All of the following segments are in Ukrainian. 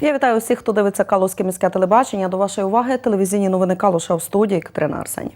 Я вітаю усіх, хто дивиться Калузьке міське телебачення. До вашої уваги телевізійні новини Калуша в студії Катерина Арсені.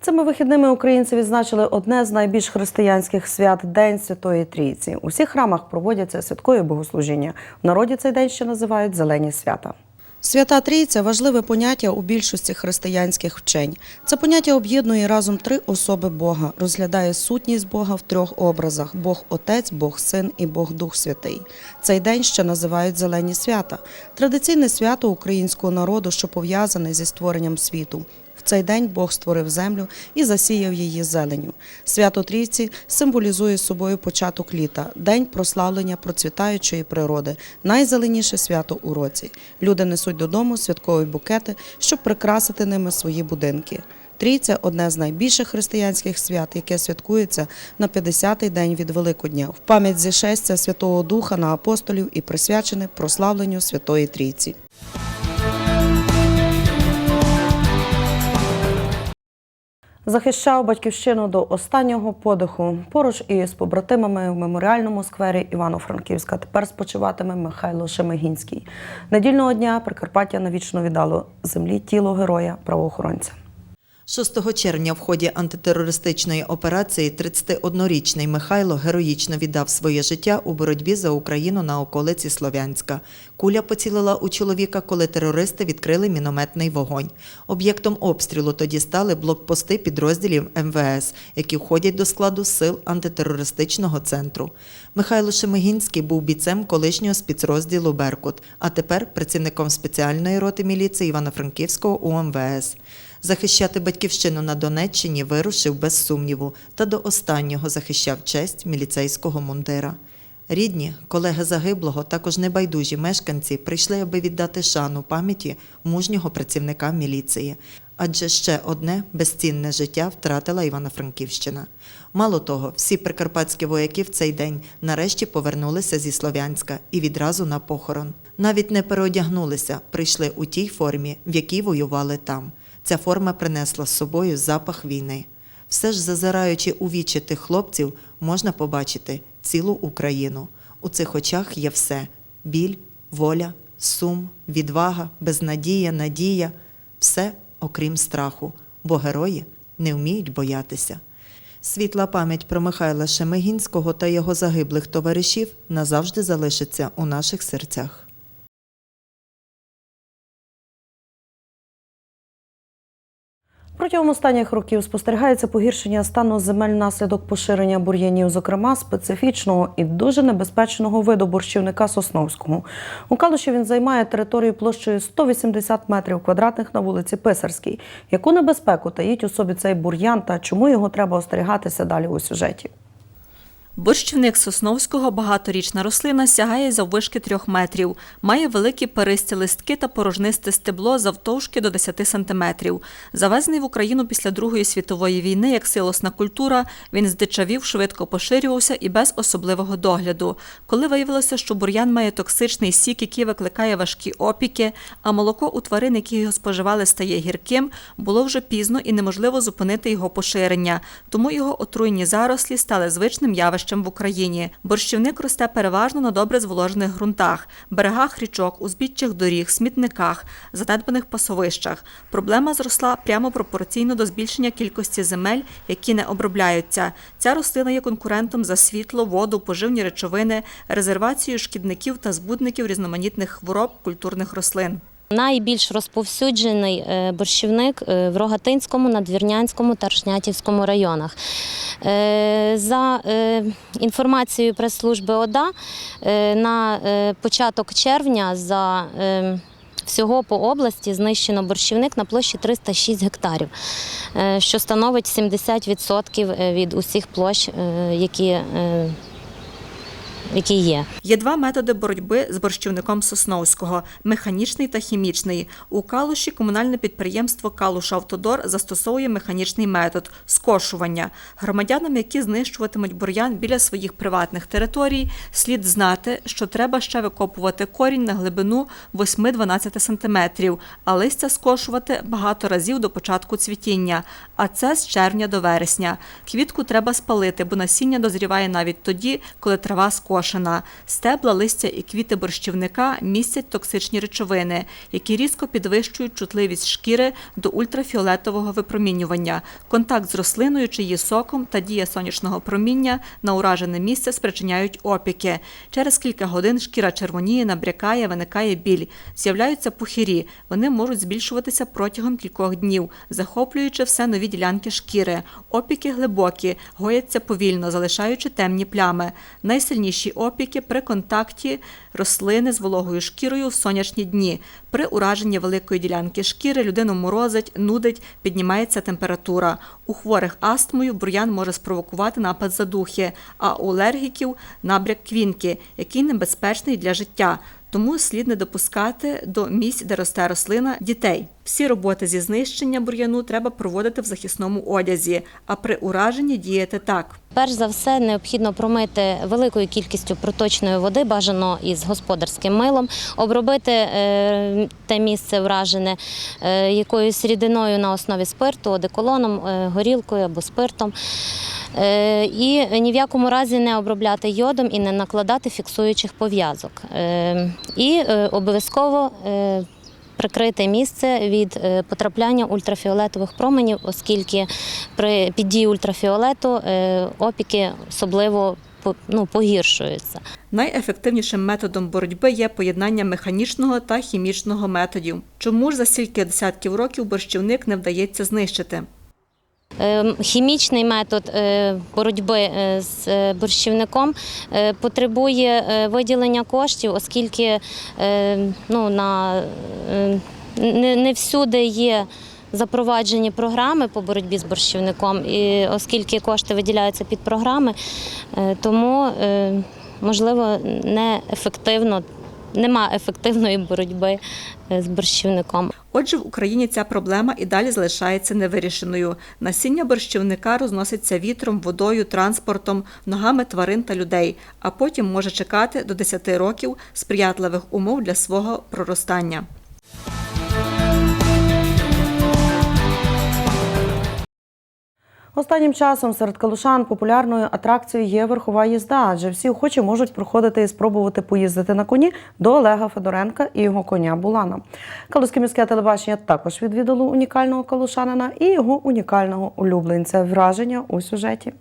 Цими вихідними українці відзначили одне з найбільш християнських свят День Святої Трійці. У всіх храмах проводяться святкові богослужіння. В народі цей день ще називають зелені свята. Свята Трійця важливе поняття у більшості християнських вчень. Це поняття об'єднує разом три особи Бога, розглядає сутність Бога в трьох образах: Бог Отець, Бог Син і Бог Дух Святий. Цей день ще називають зелені свята. Традиційне свято українського народу, що пов'язане зі створенням світу. В цей день Бог створив землю і засіяв її зеленю. Свято Трійці символізує собою початок літа, день прославлення процвітаючої природи, найзеленіше свято у році. Люди несуть додому святкові букети, щоб прикрасити ними свої будинки. Трійця одне з найбільших християнських свят, яке святкується на 50-й день від Великодня, в пам'ять зішестя Святого Духа на апостолів і присвячене прославленню Святої Трійці. Захищав батьківщину до останнього подиху. Поруч із побратимами в меморіальному сквері Івано-Франківська тепер спочиватиме Михайло Шемегінський. Недільного дня Прикарпаття навічно віддало землі тіло героя правоохоронця. 6 червня в ході антитерористичної операції 31-річний Михайло героїчно віддав своє життя у боротьбі за Україну на околиці Слов'янська. Куля поцілила у чоловіка, коли терористи відкрили мінометний вогонь. Об'єктом обстрілу тоді стали блокпости підрозділів МВС, які входять до складу сил антитерористичного центру. Михайло Шемигінський був бійцем колишнього спецрозділу Беркут, а тепер працівником спеціальної роти міліції Івано-Франківського УМВС. Захищати батьківщину на Донеччині вирушив без сумніву та до останнього захищав честь міліцейського мундира. Рідні, колеги загиблого, також небайдужі мешканці прийшли, аби віддати шану пам'яті мужнього працівника міліції. Адже ще одне безцінне життя втратила Івано-Франківщина. Мало того, всі прикарпатські вояки в цей день нарешті повернулися зі Слов'янська і відразу на похорон. Навіть не переодягнулися, прийшли у тій формі, в якій воювали там. Ця форма принесла з собою запах війни. Все ж зазираючи у вічі тих хлопців, можна побачити цілу Україну. У цих очах є все: біль, воля, сум, відвага, безнадія, надія все окрім страху, бо герої не вміють боятися. Світла пам'ять про Михайла Шемегінського та його загиблих товаришів назавжди залишиться у наших серцях. Протягом останніх років спостерігається погіршення стану земель внаслідок поширення бур'янів, зокрема специфічного і дуже небезпечного виду борщівника сосновського. У Калуші він займає територію площею 180 метрів квадратних на вулиці Писарській. Яку небезпеку таїть у собі цей бур'ян та чому його треба остерігатися далі у сюжеті? Борщівник Сосновського багаторічна рослина сягає заввишки трьох метрів, має великі перисті листки та порожнисте стебло завтовшки до 10 сантиметрів. Завезений в Україну після Другої світової війни як силосна культура, він здичавів, швидко поширювався і без особливого догляду. Коли виявилося, що бур'ян має токсичний сік, який викликає важкі опіки, а молоко у тварин, які його споживали, стає гірким, було вже пізно і неможливо зупинити його поширення. Тому його отруйні зарослі стали звичним явищем в Україні. Борщівник росте переважно на добре зволожених ґрунтах, берегах річок, узбіччях доріг, смітниках, занедбаних пасовищах. Проблема зросла прямо пропорційно до збільшення кількості земель, які не обробляються. Ця рослина є конкурентом за світло, воду, поживні речовини, резервацією шкідників та збудників різноманітних хвороб культурних рослин. Найбільш розповсюджений е, борщівник е, в Рогатинському, Надвірнянському та Ршнятівському районах. Е, За інформацією прес-служби ОДА, на початок червня за Всього по області знищено борщівник на площі 306 гектарів, що становить 70% від усіх площ, е, які є. Є два методи боротьби з борщівником Сосновського – механічний та хімічний. У Калуші комунальне підприємство «Калуш Автодор» застосовує механічний метод – скошування. Громадянам, які знищуватимуть бур'ян біля своїх приватних територій, слід знати, що треба ще викопувати корінь на глибину 8-12 см, а листя скошувати багато разів до початку цвітіння, а це з червня до вересня. Квітку треба спалити, бо насіння дозріває навіть тоді, коли трава скошена. Стебла, листя і квіти борщівника містять токсичні речовини, які різко підвищують чутливість шкіри до ультрафіолетового випромінювання. Контакт з рослиною чи її соком та дія сонячного проміння на уражене місце спричиняють опіки. Через кілька годин шкіра червоніє, набрякає, виникає біль. З'являються пухирі. Вони можуть збільшуватися протягом кількох днів, захоплюючи все нові ділянки шкіри. Опіки глибокі, гояться повільно, залишаючи темні плями. Найсильніші опіки при контакті рослини з вологою шкірою в сонячні дні. При ураженні великої ділянки шкіри людину морозить, нудить, піднімається температура. У хворих астмою бур'ян може спровокувати напад задухи, а у алергіків набряк квінки, який небезпечний для життя. Тому слід не допускати до місць, де росте рослина, дітей. Всі роботи зі знищення бур'яну треба проводити в захисному одязі, а при ураженні діяти так. Перш за все, необхідно промити великою кількістю проточної води, бажано із господарським милом, обробити е, те місце вражене е, якоюсь рідиною на основі спирту, одеколоном, е, горілкою або спиртом. І ні в якому разі не обробляти йодом і не накладати фіксуючих пов'язок. І обов'язково прикрити місце від е, потрапляння ультрафіолетових променів, оскільки при піддії ультрафіолету е, опіки особливо ну, погіршуються. Найефективнішим методом боротьби є поєднання механічного та хімічного методів. Чому ж за стільки десятків років борщівник не вдається знищити? Е, Хімічний метод е, боротьби е, з борщівником потребує виділення коштів, оскільки ну, на, не, не всюди є запроваджені програми по боротьбі з борщівником, і оскільки кошти виділяються під програми, тому можливо неефективно, нема ефективної боротьби е, з борщівником. Отже, в Україні ця проблема і далі залишається невирішеною. Насіння борщівника розноситься вітром, водою, транспортом, ногами тварин та людей, а потім може чекати до 10 років сприятливих умов для свого проростання. Останнім часом серед калушан популярною атракцією є верхова їзда, адже всі охочі можуть проходити і спробувати поїздити на коні до Олега Федоренка і його коня Булана. Калузьке міське телебачення також відвідало унікального калушанина і його унікального улюбленця. Враження у сюжеті.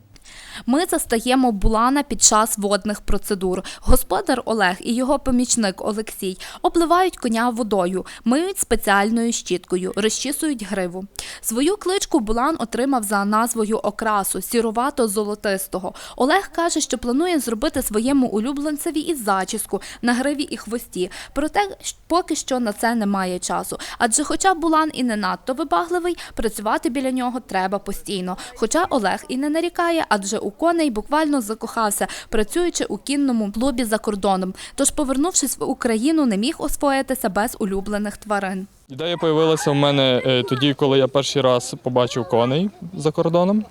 Ми застаємо Булана під час водних процедур. Господар Олег і його помічник Олексій обливають коня водою, миють спеціальною щіткою, розчісують гриву. Свою кличку Булан отримав за назвою окрасу сірувато-золотистого. Олег каже, що планує зробити своєму улюбленцеві і зачіску на гриві і хвості. Проте поки що на це немає часу. Адже, хоча Булан і не надто вибагливий, працювати біля нього треба постійно. Хоча Олег і не нарікає, адже у коней буквально закохався, працюючи у кінному клубі за кордоном. Тож, повернувшись в Україну, не міг освоїтися без улюблених тварин. Ідея з'явилася в мене е, тоді, коли я перший раз побачив коней за кордоном.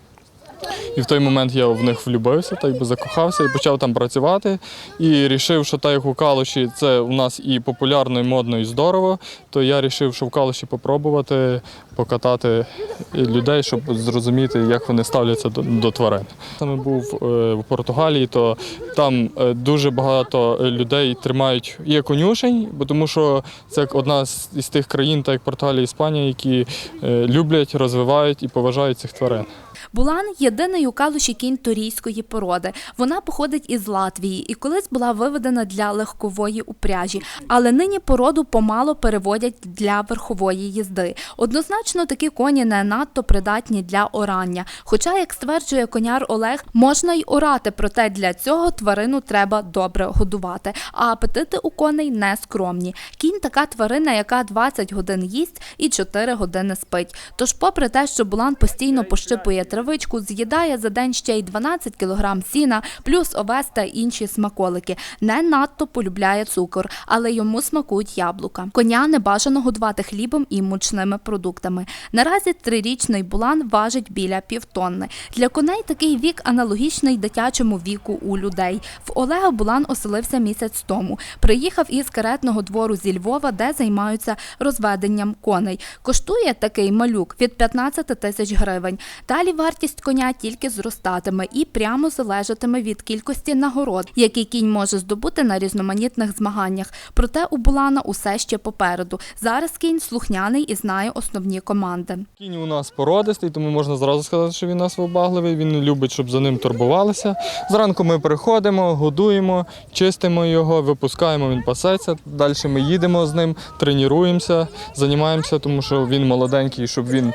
І в той момент я в них влюбився, так би закохався і почав там працювати. І вирішив, що так як у Калуші це у нас і популярно, і модно, і здорово, то я вирішив, що в Калуші попробувати покатати людей, щоб зрозуміти, як вони ставляться до, до тварин. Саме був е, в Португалії, то там е, дуже багато людей тримають є конюшень, бо тому що це одна з тих країн, так як Португалія, Іспанія, які е, люблять, розвивають і поважають цих тварин. Булан єдиний у калуші кінь торійської породи. Вона походить із Латвії і колись була виведена для легкової упряжі, але нині породу помало переводять для верхової їзди. Однозначно, такі коні не надто придатні для орання. Хоча, як стверджує коняр Олег, можна й орати, проте для цього тварину треба добре годувати. А апетити у коней не скромні. Кінь така тварина, яка 20 годин їсть і 4 години спить. Тож, попри те, що Булан постійно пощипує травичку, з'їдає за день ще й 12 кг сіна, плюс овес та інші смаколики. Не надто полюбляє цукор, але йому смакують яблука. Коня не бажано годувати хлібом і мучними продуктами. Наразі трирічний булан важить біля півтонни. Для коней такий вік аналогічний дитячому віку у людей. В Олега Булан оселився місяць тому. Приїхав із каретного двору зі Львова, де займаються розведенням коней. Коштує такий малюк від 15 тисяч гривень. Далі вартість коня тільки зростатиме і прямо залежатиме від кількості нагород, які кінь може здобути на різноманітних змаганнях. Проте у Булана усе ще попереду. Зараз кінь слухняний і знає основні команди. Кінь у нас породистий, тому можна зразу сказати, що він нас вибагливий. Він любить, щоб за ним турбувалися. Зранку ми приходимо, годуємо, чистимо його, випускаємо, він пасеться. Далі ми їдемо з ним, тренуємося, займаємося, тому що він молоденький, щоб він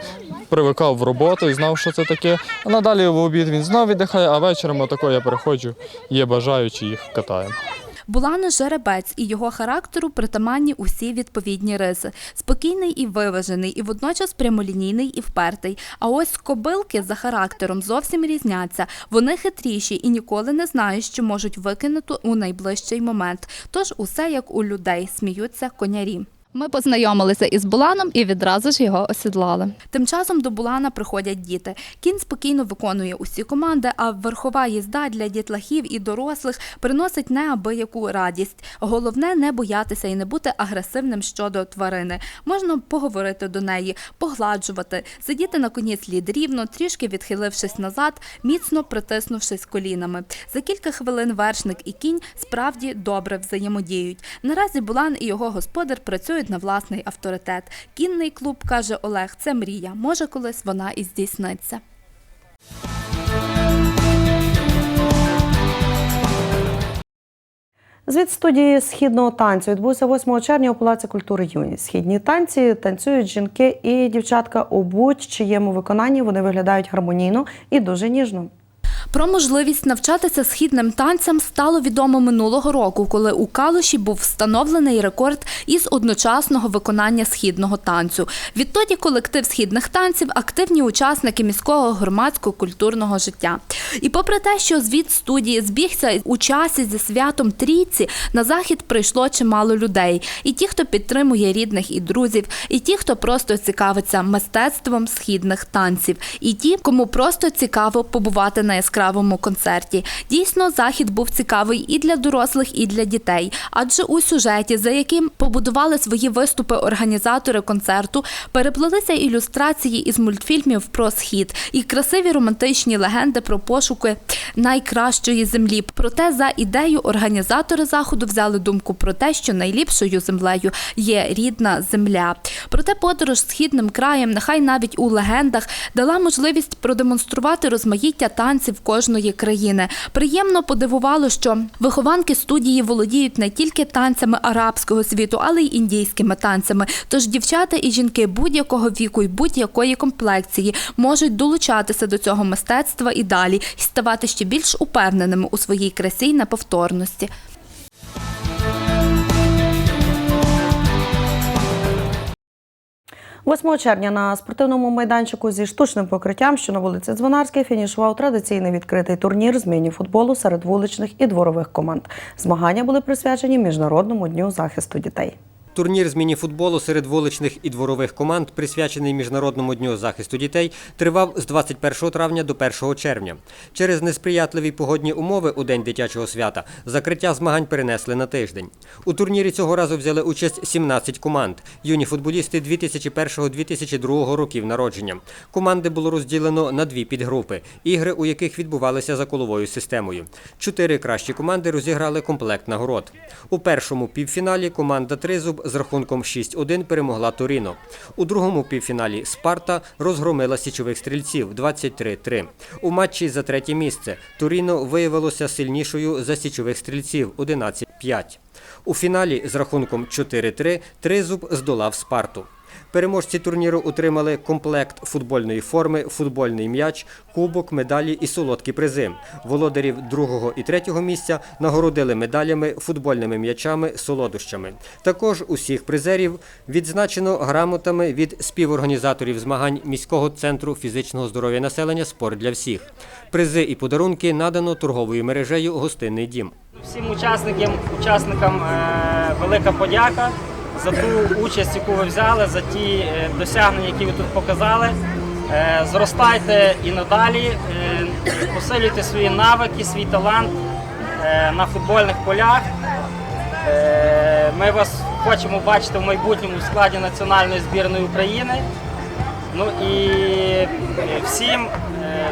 привикав в роботу і знав, що це таке. А надалі в обід він знов віддихає, а вечором отако я приходжу, є бажаючі, їх катаємо. Булан жеребець і його характеру притаманні усі відповідні риси. Спокійний і виважений, і водночас прямолінійний і впертий. А ось кобилки за характером зовсім різняться. Вони хитріші і ніколи не знають, що можуть викинути у найближчий момент. Тож усе як у людей, сміються конярі. Ми познайомилися із Буланом і відразу ж його осідлали. Тим часом до Булана приходять діти. Кінь спокійно виконує усі команди, а верхова їзда для дітлахів і дорослих приносить неабияку радість. Головне не боятися і не бути агресивним щодо тварини. Можна поговорити до неї, погладжувати, сидіти на коні слід рівно, трішки відхилившись назад, міцно притиснувшись колінами. За кілька хвилин вершник і кінь справді добре взаємодіють. Наразі Булан і його господар працюють на власний авторитет. Кінний клуб каже Олег, це мрія. Може, колись вона і здійсниться. Звід студії східного танцю відбувся 8 червня у Палаці культури Юність. Східні танці танцюють жінки і дівчатка у будь-чиєму виконанні. Вони виглядають гармонійно і дуже ніжно. Про можливість навчатися східним танцям стало відомо минулого року, коли у Калуші був встановлений рекорд із одночасного виконання східного танцю. Відтоді колектив східних танців активні учасники міського громадського культурного життя. І попри те, що звіт студії збігся у часі зі святом трійці, на захід прийшло чимало людей. І ті, хто підтримує рідних і друзів, і ті, хто просто цікавиться мистецтвом східних танців, і ті, кому просто цікаво побувати на яскравому концерті. Дійсно, захід був цікавий і для дорослих, і для дітей. Адже у сюжеті, за яким побудували свої виступи організатори концерту, переплелися ілюстрації із мультфільмів про схід і красиві романтичні легенди про пошуки найкращої землі. Проте за ідею організатори заходу взяли думку про те, що найліпшою землею є рідна земля. Проте подорож східним краєм, нехай навіть у легендах, дала можливість продемонструвати розмаїття танців кожної країни. Приємно подивувало, що вихованки студії володіють не тільки танцями арабського світу, але й індійськими танцями. Тож дівчата і жінки будь-якого віку і будь-якої комплекції можуть долучатися до цього мистецтва і далі, і ставати ще більш упевненими у своїй красі й неповторності. 8 червня на спортивному майданчику зі штучним покриттям, що на вулиці Дзвонарській, фінішував традиційний відкритий турнір з міні-футболу серед вуличних і дворових команд. Змагання були присвячені Міжнародному дню захисту дітей. Турнір з міні-футболу серед вуличних і дворових команд, присвячений Міжнародному дню захисту дітей, тривав з 21 травня до 1 червня. Через несприятливі погодні умови у день дитячого свята закриття змагань перенесли на тиждень. У турнірі цього разу взяли участь 17 команд. Юні футболісти 2001-2002 років народження. Команди було розділено на дві підгрупи, ігри у яких відбувалися за коловою системою. Чотири кращі команди розіграли комплект нагород. У першому півфіналі команда Тризуб з рахунком 6-1 перемогла Торіно. У другому півфіналі Спарта розгромила січових стрільців 23-3. У матчі за третє місце Торіно виявилося сильнішою за січових стрільців 11-5. У фіналі з рахунком 4-3 Тризуб здолав Спарту. Переможці турніру отримали комплект футбольної форми, футбольний м'яч, кубок, медалі і солодкі призи. Володарів другого і третього місця нагородили медалями, футбольними м'ячами, солодощами. Також усіх призерів відзначено грамотами від співорганізаторів змагань міського центру фізичного здоров'я населення Спорт для всіх. Призи і подарунки надано торговою мережею Гостинний дім. Всім учасникам, учасникам е, велика подяка за ту участь, яку ви взяли, за ті е, досягнення, які ви тут показали. Е, зростайте і надалі, е, посилюйте свої навики, свій талант на футбольних полях. Ми вас хочемо бачити в майбутньому складі національної збірної України. Ну і всім,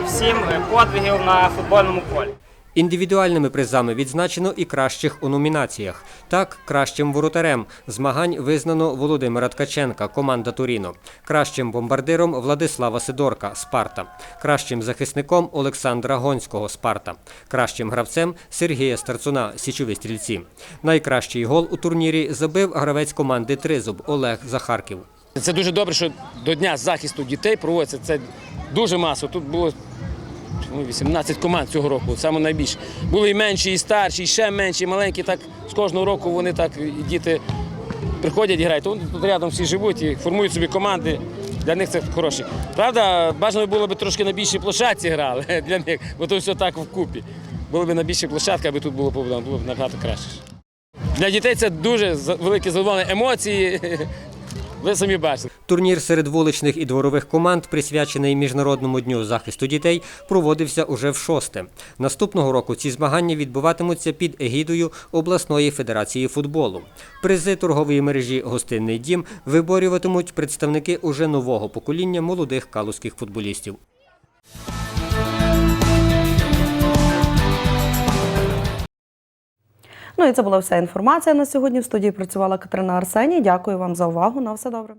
всім подвигів на футбольному полі. Індивідуальними призами відзначено і кращих у номінаціях. Так, кращим воротарем змагань визнано Володимира Ткаченка, команда Туріно, кращим бомбардиром Владислава Сидорка, Спарта, кращим захисником Олександра Гонського, Спарта, кращим гравцем Сергія Старцуна, Січові стрільці. Найкращий гол у турнірі забив гравець команди Тризуб Олег Захарків. Це дуже добре, що до Дня захисту дітей проводиться. Це дуже масово. Тут було ну, 18 команд цього року, саме найбільше. Були і менші, і старші, і ще менші, і маленькі. Так з кожного року вони так і діти приходять і грають. Вони тут рядом всі живуть і формують собі команди. Для них це хороші. Правда, бажано було б трошки на більшій площадці грали для них, бо то все так вкупі. Було б на більшій площадці, аби тут було побудовано, було б набагато краще. Для дітей це дуже велике задоволення, емоції. Ви самі бачите. Турнір серед вуличних і дворових команд, присвячений Міжнародному дню захисту дітей, проводився уже в шосте. Наступного року ці змагання відбуватимуться під егідою обласної федерації футболу. Призи торгової мережі Гостинний дім виборюватимуть представники уже нового покоління молодих калузьких футболістів. Ну і це була вся інформація на сьогодні. В студії працювала Катерина Арсеній. Дякую вам за увагу. На все добре.